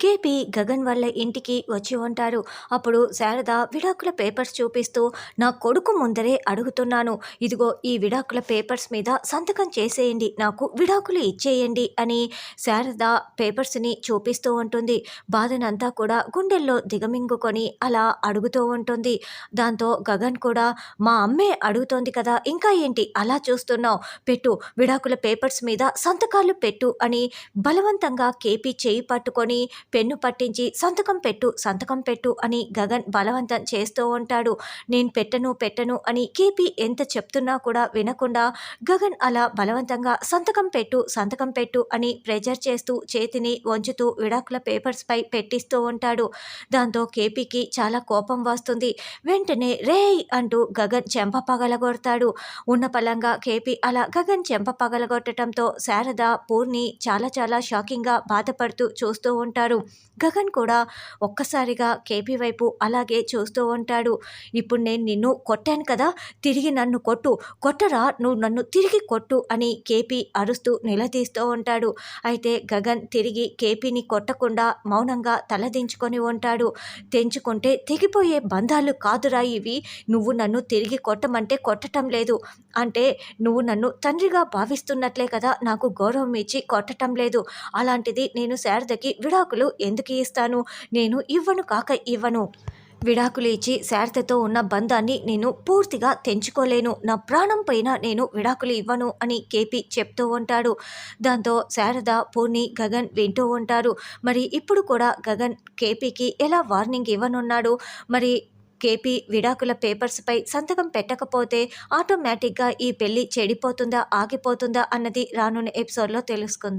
KP Gagan వాళ్ళ ఇంటికి వచ్చి ఉంటారు. అప్పుడు శారద విడాకుల పేపర్స్ చూపిస్తూ నా కొడుకు ముందరే అడుగుతున్నాను. ఇదిగో ఈ విడాకుల పేపర్స్ మీద సంతకం చేసేయండి. నాకు విడాకులు ఇచ్చేయండి అని శారద పేపర్స్ని చూపిస్తూ ఉంటుంది. బాధనంతా కూడా గుండెల్లో దిగమింగుకొని అలా అడుగుతూ ఉంటుంది. దాంతో గగన్ కూడా మా అమ్మే అడుగుతోంది కదా ఇంకా ఏంటి? అలా చూస్తున్నావు. పెట్టు విడాకుల పేపర్స్ మీద సంతకాలు పెట్టు అని బలవంతంగా కేపీ చేయి పట్టుకొని పెన్ను పట్టించి సంతకం పెట్టు సంతకం పెట్టు అని గగన్ బలవంతం చేస్తూ ఉంటాడు. నేను పెట్టను పెట్టను అని కేపీ ఎంత చెప్తున్నా కూడా వినకుండా గగన్ అలా బలవంతంగా సంతకం పెట్టు సంతకం పెట్టు అని ప్రెజర్ చేస్తూ చేతిని వంచుతూ విడాకుల పేపర్స్పై పెట్టిస్తూ ఉంటాడు. దాంతో కేపీకి చాలా కోపం వస్తుంది. వెంటనే రేయ్ అంటూ గగన్ చెంప పగలగొడతాడు. ఉన్న పలంగా కేపీ అలా గగన్ చెంప పగలగొట్టడంతో శారద పూర్ణి చాలా చాలా షాకింగ్గా బాధపడుతూ చూస్తూ ఉంటారు. గగన్ కూడా ఒక్కసారిగా కేపీ వైపు అలాగే చూస్తూ ఉంటాడు. ఇప్పుడు నేను నిన్ను కొట్టాను కదా తిరిగి నన్ను కొట్టు. కొట్టరా? నువ్వు నన్ను తిరిగి కొట్టు అని కేపీ అరుస్తూ నిలదీస్తూ ఉంటాడు. అయితే గగన్ తిరిగి కేపీని కొట్టకుండా మౌనంగా తలదించుకొని ఉంటాడు. తెంచుకుంటే తెగిపోయే బంధాలు కాదురా ఇవి. నువ్వు నన్ను తిరిగి కొట్టమంటే కొట్టడం లేదు. అంటే నువ్వు నన్ను తండ్రిగా భావిస్తున్నట్లే కదా నాకు గౌరవం ఇచ్చి కొట్టడం లేదు. అలాంటిది నేను శారదకి విడాకులు ఎందుకు ఇస్తాను? నేను ఇవ్వను కాక ఇవ్వను. విడాకులు ఇచ్చి శారదతో ఉన్న బంధాన్ని నేను పూర్తిగా తెంచుకోలేను. నా ప్రాణం పైన నేను విడాకులు ఇవ్వను అని కేపీ చెప్తూ ఉంటాడు. దాంతో శారద పూర్ణి గగన్ వింటూ ఉంటారు. మరి ఇప్పుడు కూడా గగన్ కేపీకి ఎలా వార్నింగ్ ఇవ్వనున్నాడు? మరి కేపీ విడాకుల పేపర్స్పై సంతకం పెట్టకపోతే ఆటోమేటిక్గా ఈ పెళ్ళి చెడిపోతుందా ఆగిపోతుందా అన్నది రానున్న ఎపిసోడ్లో తెలుసుకుంది.